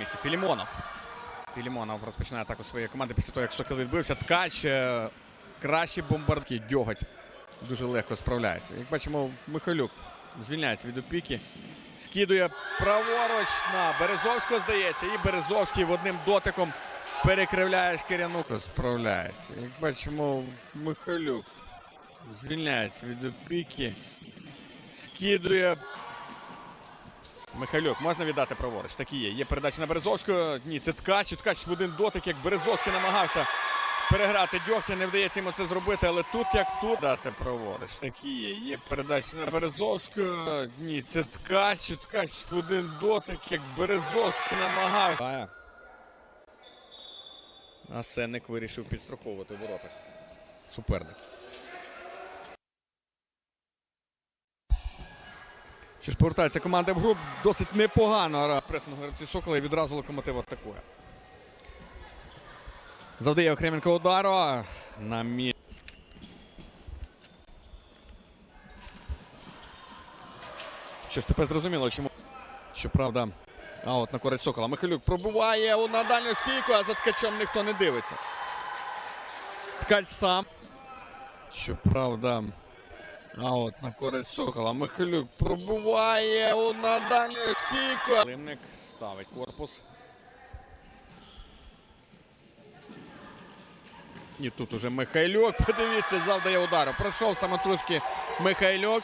місці. Філімонов. Філімонов розпочинає атаку своєї команди після того, як Сокіл відбився. Ткач. е, Кращі бомбардки. Дьоготь дуже легко справляється. Як бачимо, Михайлюк звільняється від опіки. Скидує праворуч на Березовського, здається. І Березовський в одним дотиком перекривляє шкірянуку. Справляється. Як бачимо, Михайлюк звільняється від опіки. Скидує. Михайлюк, можна віддати праворуч? Так і є. Є передача на Березовського. Ні, це ткач. Ткач в один дотик, як Березовський намагався переграти Дьогтя. Не вдається йому це зробити, але тут як тут дати праворуч. Так і є. Є передача на Березовського. Ні, це ткач. Ткач в один дотик, як Березовський намагався. А Сенник вирішив підстраховувати в воротах. Суперник. Чи ж повертається команда в гру? Досить непогано гра гравці Сокола і відразу локомотив атакує. Завдає Охременко удару. На мі... Що ж тепер зрозуміло, чому. Щоправда, а от на користь Сокола. Михайлюк пробуває у на дальню стійку, а за ткачом ніхто не дивиться. Ткач сам. Щоправда. А от на користь Сокола. Михайлюк пробуває у на дальню стійку. Лимник ставить корпус. І тут уже Михайлюк. Подивіться, завдає удару. Пройшов самотужки Михайлюк.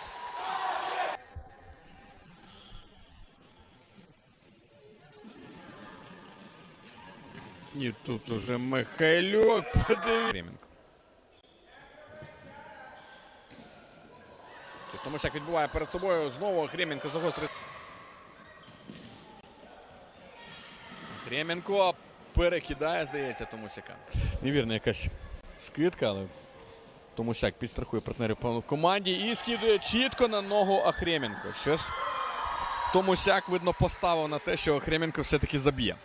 І тут уже Михайлюк. Подивіться. Томосяк відбуває перед собою. Знову Хременко загострює. Хременко перекидає, здається, Томусяка. Невірна якась скидка, але Томусяк підстрахує партнерів по команді і скидує чітко на ногу Ахременко. Що ж, Томусяк, видно, поставив на те, що Ахременко все-таки заб'є.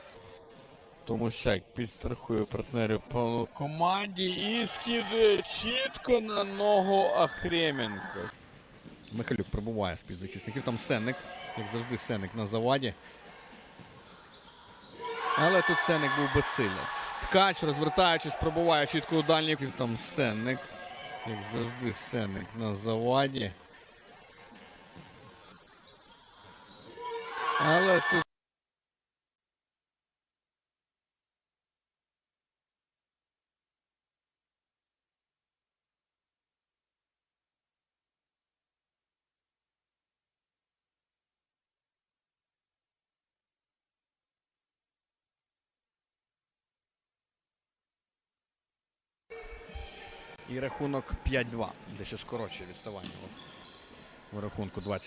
Томусяк підстрахує партнерів по команді і скидує чітко на ногу Ахременко. Михайлюк пробуває з-під захисників. Там Сенник, як завжди, Сенник на заваді. Але тут Сенник був безсильний. Ткач, розвертаючись, пробуває чітко у дальній. Там Сенник. Як завжди, Сенник на заваді. Але тут. І рахунок 5-2. Дещо скорочує відставання у рахунку 20.